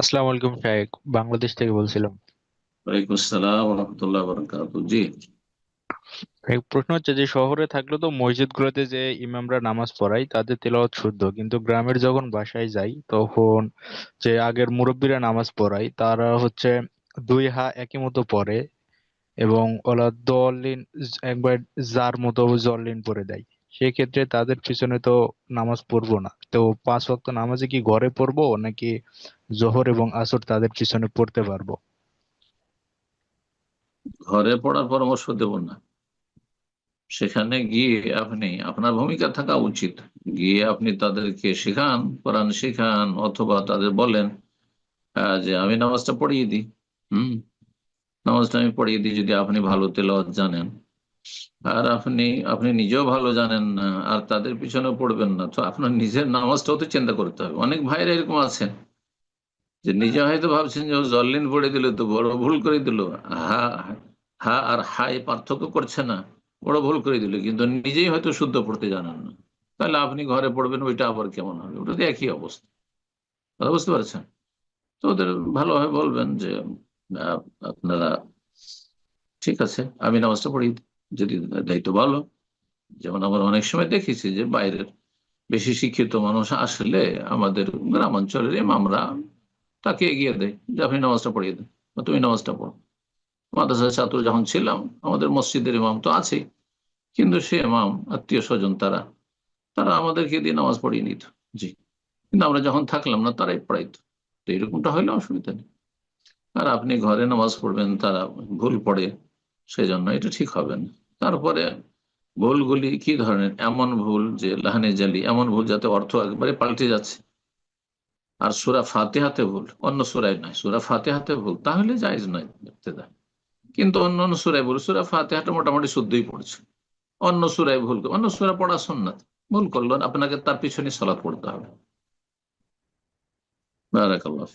আসসালামু আলাইকুম বাংলাদেশ থেকে বলছিলাম। ওয়ালাইকুম আসসালাম রহমতুল্লাহ বরকাত জি। এক প্রশ্ন হচ্ছে যে শহরে থাকলে তো মসজিদ গুলোতে যে ইমামরা নামাজ পড়ায় তাদের তেলাওয়াত শুদ্ধ। কিন্তু গ্রামের যখন বাসায় যাই তখন যে আগের মুরব্বীরা নামাজ পড়ায় তারা হচ্ছে দুই হা একই মতো পড়ে এবং ওরা দলিন একবার যার মতো জল্লিন পড়ে দেয়। সেক্ষেত্রে তাদের পিছনে তো নামাজ পড়ব না। তো পাঁচ ওয়াক্ত নামাজে কি ঘরে পড়ব, নাকি জোহর এবং আসর তাদের পিছনে পড়তে পারব? ঘরে পড়ার পরামর্শ দেব না। সেখানে গিয়ে আপনি, আপনার ভূমিকা থাকা উচিত। গিয়ে আপনি তাদেরকে শেখান, কোরআন শেখান, অথবা তাদের বলেন যে আমি নামাজটা পড়িয়ে দিই। হুম? নামাজটা আমি পড়িয়ে দিই যদি আপনি ভালো তেলাওয়াত জানেন। আর আপনি আপনি নিজেও ভালো জানেন না আর তাদের পিছনে পড়বেন না। তো আপনার নিজের নামাজটাও তো চিন্তা করতে হবে। অনেক ভাইরা এরকম আছেন যে নিজে হয়তো ভাবছেন যে জল্লিন পড়ে দিল, তো বড় ভুল করে দিল। হা হা আর হাই পার্থক্য করছে না, বড় ভুল করে দিল, কিন্তু নিজেই হয়তো শুদ্ধ পড়তে জানেন না। তাহলে আপনি ঘরে পড়বেন, ওইটা আবার কেমন হবে? ওটা তো একই অবস্থা। কথা বুঝতে পারছেন? তো ওদের ভালোভাবে বলবেন যে আপনারা, ঠিক আছে, আমি নামাজটা পড়ি। যদি দায়িত্ব ভালো। যেমন আমরা অনেক সময় দেখেছি যে বাইরের বেশি শিক্ষিত মানুষ আসলে আমাদের গ্রামাঞ্চলের ইমামরা তাকে এগিয়ে দেয় যে আপনি নামাজটা পড়িয়ে দেন বা তুমি নামাজটা পড়ো। মাদ্রাসার ছাত্র যখন ছিলাম, আমাদের মসজিদের ইমাম তো আছেই, কিন্তু সে ইমাম, আত্মীয় স্বজন তারা তারা আমাদেরকে দিয়ে নামাজ পড়িয়ে নিত। জি। কিন্তু আমরা যখন থাকলাম না, তারাই পড়াইত। তো এরকমটা হলে অসুবিধা নেই। আর আপনি ঘরে নামাজ পড়বেন, তারা ভুল পড়ে, সেজন্য এটা ঠিক হবে না। তারপরে ভুলগুলি কি ধরনের? এমন ভুল যে লাহানে জালি, এমন ভুল যাতে অর্থ একবারে পাল্টে যাচ্ছে। আর সুরা ফাতেহাতে ভুল, অন্য সুরায় নয়। সুরা ফাতেহাতে ভুল, তাহলে জায়জ নয় কিন্তু অন্য অন্য সুরায় ভুল, সুরা ফাতেহাটা মোটামুটি শুদ্ধই পড়ছে। অন্য সুরায় ভুল, অন্য সুরা পড়া সন্ন্যত ভুল করল আপনাকে তার পিছনে সলাৎ পড়তে হবে। বারাকাল্লাহ।